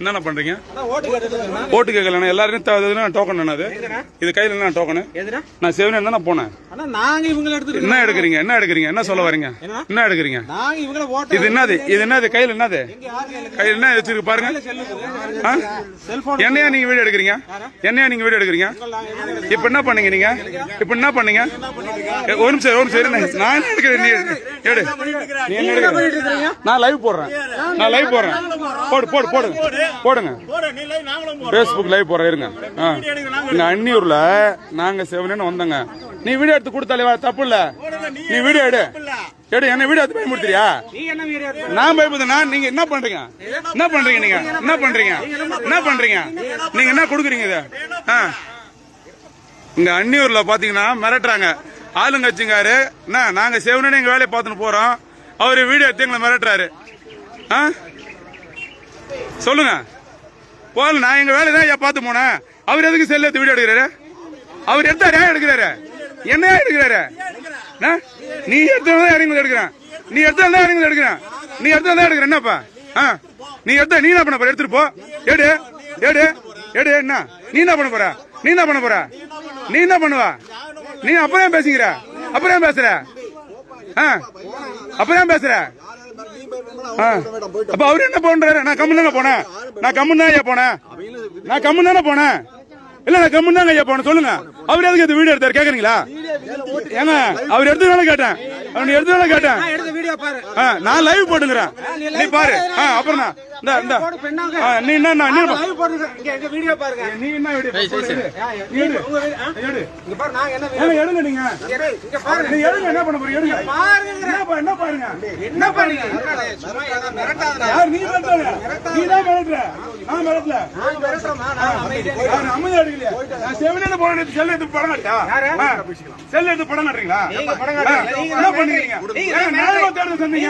என்னென்ன பண்றீங்க? ஓட்டு கேட்கல எல்லாரும் டோக்கன் என்னது இது கையில என்ன டோக்கனு நான் செவனே தானே போனேன். என்ன எடுக்கிறீங்க? என்ன எடுக்கிறீங்க? என்ன சொல்ல வரீங்க? என்ன? என்ன எடுக்கிறீங்க? இது என்னது? இது என்னது? கையில என்னது? கையில என்ன வச்சிருக்கு பாருங்க. என்னையா நீங்க வீடியோ எடுக்கிறீங்க? என்னையா நீங்க வீடியோ எடுக்கிறீங்க? இப்ப என்ன பண்ணீங்க நீங்க? இப்ப என்ன பண்ணீங்க? ஒரு நிமிஷம் ஒரு நிமிஷம் நான் என்ன எடுக்கிறேன்? நீ எடு. என்ன? நான் லைவ் போடுறேன். நான் லைவ் போடுறேன். போடு போடு போடுங்க போடுங்க. பேஸ்புக் லைவ் போடுறேன் இருங்க. ஆ. இங்க அன்னியூர்ல நாங்க செவனேன்னு வந்தோங்க. நீ வீடியோ எடுத்து கொடுத்தாலே வா, தப்பு இல்ல. நீ வீடியோ எடு. எடு என்ன வீடியோ எடுத்து பயமுடுத்துறியா நான் பயப்படுதா நீங்க என்ன பண்றீங்க? என்ன பண்றீங்க நீங்க? என்ன பண்றீங்க? என்ன பண்றீங்க? நீங்க என்ன கொடுக்குறீங்க இத? ஆ. இங்க அன்னியூர்ல பாத்தீங்கன்னா மிரட்டுறாங்க. ஆளுங்கட்சிங்காரு என்ன நாங்க செவனே எங்க வேலையை பார்த்துன்னு போறோம். அவரு வீடியோ எடுத்து எங்களை மிரட்டுறாரு. ஆ? சொல்லுங்க. போல நான் எங்க வேலை தான் பார்த்து போனேன். அவர் எதுக்கு செல்ல எடுத்து வீடியோ எடுக்கிறாரு? அவர் எடுத்தா ஏன் எடுக்கிறாரு? என்ன எடுக்கிறாரு? ஆ? நீ எடுத்ததான் இறங்கி எடுக்கிறேன்? நீ எடுத்ததான் இறங்கி எடுக்கிறேன்? நீ எடுத்ததான் எடுக்கிற என்னப்பா? ஆ? நீ எடுத்தா நீ என்ன பண்ண போற? எடுத்துட்டு போ. எடு எடு எடு என்ன? நீ என்ன பண்ண போற? நீ என்ன பண்ண போற? நீ என்ன பண்ணுவா? நீ அப்புறம் ஏன் அப்புறம் ஏன் பேசுற? ஆ? அப்புறம் ஏன் பேசுற? அப்ப அவரு என்ன பண்றாரு? நான் கம்மன் தானே போனேன். நான் கம்மன் தான் ஐயா போனேன். நான் கம்மன் தானே போனேன். இல்ல நான் கம்மன் தாங்க ஐயா போனேன். சொல்லுங்க. அவர் எதுக்கு இந்த வீடியோ எடுத்தாரு? கேக்குறீங்களா? ஏங்க அவர் எடுத்ததுனால கேட்டேன். அவன் எடுத்ததுனால கேட்டேன். நான் எடுத்த வீடியோ பாரு. ஆ, நான் லைவ் போட்டுங்கிறேன் நீ பாரு. ஆ, அப்புறம் நான் இந்த இந்த. நீ என்ன நான் நீ லைவ் போடுங்க இங்க எங்க வீடியோ பாருங்க. நீ என்ன வீடியோ நீ எடு. இங்க பாரு நாங்க என்ன எடுங்க நீங்க. இங்க பாருங்க. நீ எடுங்க என்ன பண்ண போறீங்க? எடுங்க. பாருங்க. என்ன பாருங்க? என்ன பண்ணீங்க? என்னடா, சும்மா ஏதோ மிரட்டாதடா. யார் நீ மிரட்டுற நீ தான் மிரட்டுற நான் மிரட்டல? நான் நான் போன செல்ல எடுத்து படம்? செல்ல எடுத்து படம் காட்டுறீங்களா என்ன பண்ணுறீங்க நியாயமா சொன்னீங்க.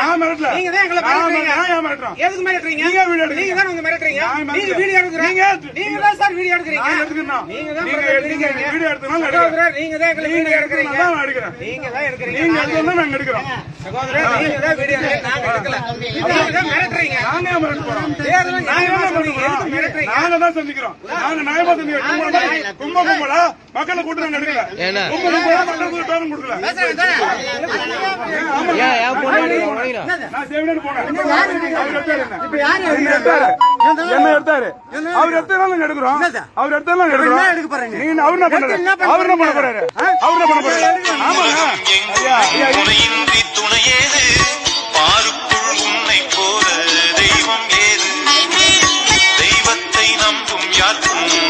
நான் மிரட்டல நீங்க தான் எங்களை நான் மிரட்டுறீங்க. நான் ஏன் மிரட்டுறோம் எதுக்கு மிரட்டுறீங்க? நீங்க வீடியோ. நீங்க தான் மிரட்டுறீங்க. நான் நீங்க. வீடியோ எடுக்கிறீங்க. நீங்க- தான் சார் வீடியோ எடுக்கிறீங்க. நான். நீங்க தான் நீங்க வீடியோ எடுத்தனால சகோதரர், நீங்க தான் எங்களை வீடியோ எடுக்கிறீங்க. நான் எடுக்கிறேன் நீங்க தான் எடுக்கிறீங்க. நீங்க எடுக்கிறோம் சகோதரர், நீங்க தான் வீடியோ. நாங்க எடுக்கல. நீங்க தான் மிரட்டுறீங்க. நாங்க நாங்க? நாங்க தான் சந்திக்கிறோம். நாங்க நியாயமா சந்திக்கிறோம். கும்ப கும்பலா, கும்ப கும்பலா மக்களை கூட்டு நாங்க எடுக்கல. கும்ப கும்பலா மக்களுக்கு டோக்கன் கொடுக்கல. நான் செவினேன்னு போனேன் அவர் எடுத்தாரு என்ன? என்ன? எடுத்தாரு? அவர் எடுத்தாரு. நாங்க எடுக்கிறோம். அவர் எடுத்தாரு நாங்க எடுக்கிறோம். நீ அவர் என்ன பண்றாரு அவர் என்ன பண்ண போறாரு? அவர் என்ன பண்ண போறாரு? ஐயா பாரு நம்பும் யாருக்கும்